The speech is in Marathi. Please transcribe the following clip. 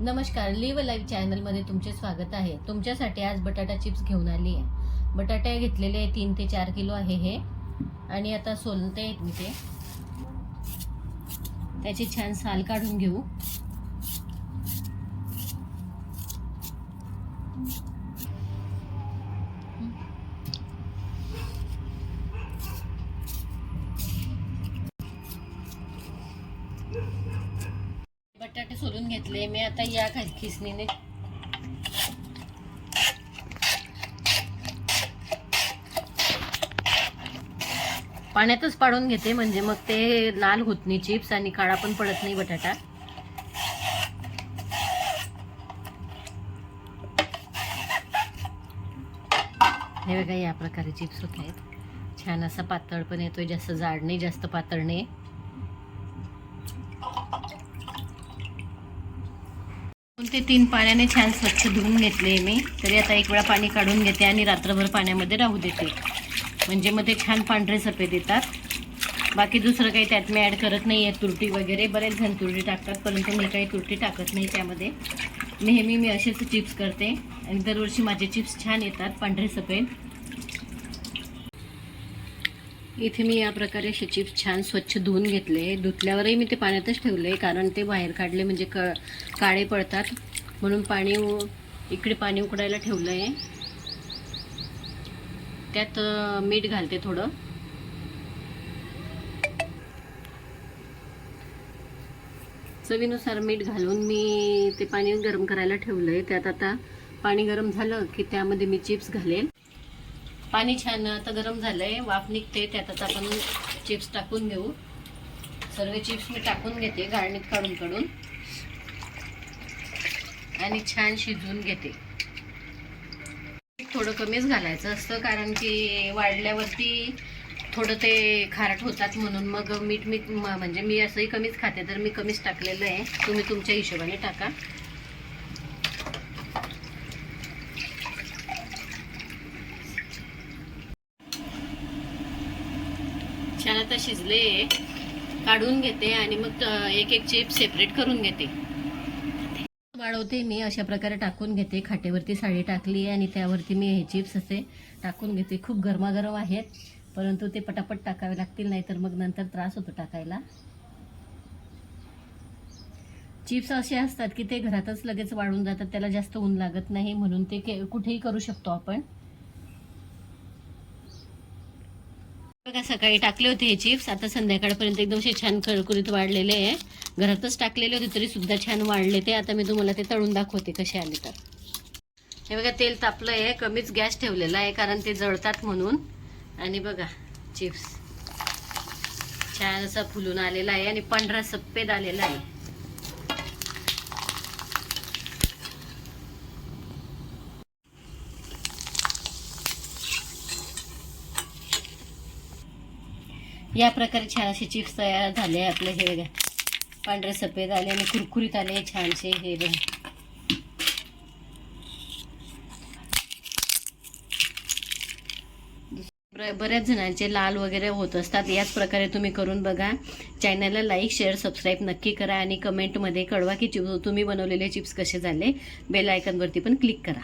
नमस्कार लिव्ह लाईव्ह चॅनलमध्ये तुमचे स्वागत आहे. तुमच्यासाठी आज बटाटा चिप्स घेऊन आली आहे. बटाटे घेतलेले आहे तीन ते चार किलो आहे हे. आणि आता सोलते आहेत मी ते. त्याची छान साल काढून घेऊ. बटाटे सोलून घेतले. मी आता या खिसणीने. पाण्यातच पाडून घेते म्हणजे मग ते लाल होत नाही चिप्स आणि काळा पण पडत नाही बटाटा. हे बघा या प्रकारे चिप्स होत आहेत. छान असा पातळ पण येतोय जास्त जाड नाही जास्त पातळ नाही. ते तीन पाण्याने छान स्वच्छ धुवून घेतले मी. तरी आता एक वेळा पाणी काढून घेते आणि रात्रभर पाण्यामध्ये राहू देते. म्हणजे मग ते छान पांढरे सफेद येतात. बाकी दुसरं काही त्यात मी ॲड करत नाही आहे तुरटी वगैरे बरेच जण तुरटी टाकतात परंतु मी काही तुरटी टाकत नाही त्यामध्ये. नेहमी मी असेच चिप्स करते. आणि दरवर्षी माझे चिप्स छान येतात पांढरे सफेद. इथे मी या प्रकारे असे चिप्स छान स्वच्छ धुवून घेतले. धुतल्यावरही मी ते पाण्यातच ठेवले कारण ते बाहेर काढले म्हणजे क काळे पडतात. म्हणून पाणी इकडे पाणी उकडायला ठेवलं आहे त्यात मीठ घालते थोडं. चवीनुसार मीठ घालून मी ते पाणी गरम करायला ठेवलं आहे त्यात आता पाणी गरम झालं की त्यामध्ये मी चिप्स घालेल पाणी छान आता गरम झालंय. वाफ निघते त्यातच आपण चिप्स टाकून घेऊ. सर्व चिप्स मी टाकून घेते गाळणीत काढून काढून. आणि छान शिजवून घेते. थोडं कमीच घालायचं असतं कारण की वाढल्यावरती थोडं ते खारट होतात म्हणून मग मीठ मीठ म्हणजे मी असंही कमीच खाते तर मी कमीच टाकलेलं आहे. तुम्ही तुमच्या हिशोबाने टाका. छान आता शिजले. काढून घेते आणि मग एक एक चिप सेपरेट करून घेते. वाढवते मी अशा प्रकारे टाकून घेते. खाटेवरती साडी टाकली आणि त्यावरती मी हे चिप्स असे टाकून घेते. खूप गरमागरम आहेत परंतु ते पटापट टाकावे लागतील नाही तर मग नंतर त्रास होतो टाकायला. चिप्स असे असतात की ते घरातच लगेच वाढून जातात त्याला जास्त ऊन लागत नाही म्हणून ते के- कुठेही करू शकतो आपण. बघा सकाळी टाकले होते हे चिप्स? आता संध्याकाळपर्यंत एकदम असे छान करकुरीत वाढलेले आहे. घरातच टाकलेले होते तरी सुद्धा छान वाढले ते. आता मी तुम्हाला ते तळून दाखवते कसे आले तर. हे बघा तेल तापलं आहे. कमीच गॅस ठेवलेला आहे कारण ते जळतात म्हणून. आणि बघा चिप्स. छान असा फुलून आलेला आहे आणि पांढरा सफेद आलेला आहे. या प्रकारे छान असे चिप्स तयार झाले आपले हे बघा. पांढरे सफेद आले आणि कुरकुरीत आले छानसे हे बघा. बऱ्याच जणांचे लाल वगैरे होत असतात. याच प्रकारे तुम्ही करून बघा. चॅनलला लाईक शेअर सबस्क्राईब नक्की करा आणि कमेंटमध्ये कळवा की चिप्स तुम्ही बनवलेले चिप्स कसे झाले. बेल आयकनवरती पण क्लिक करा.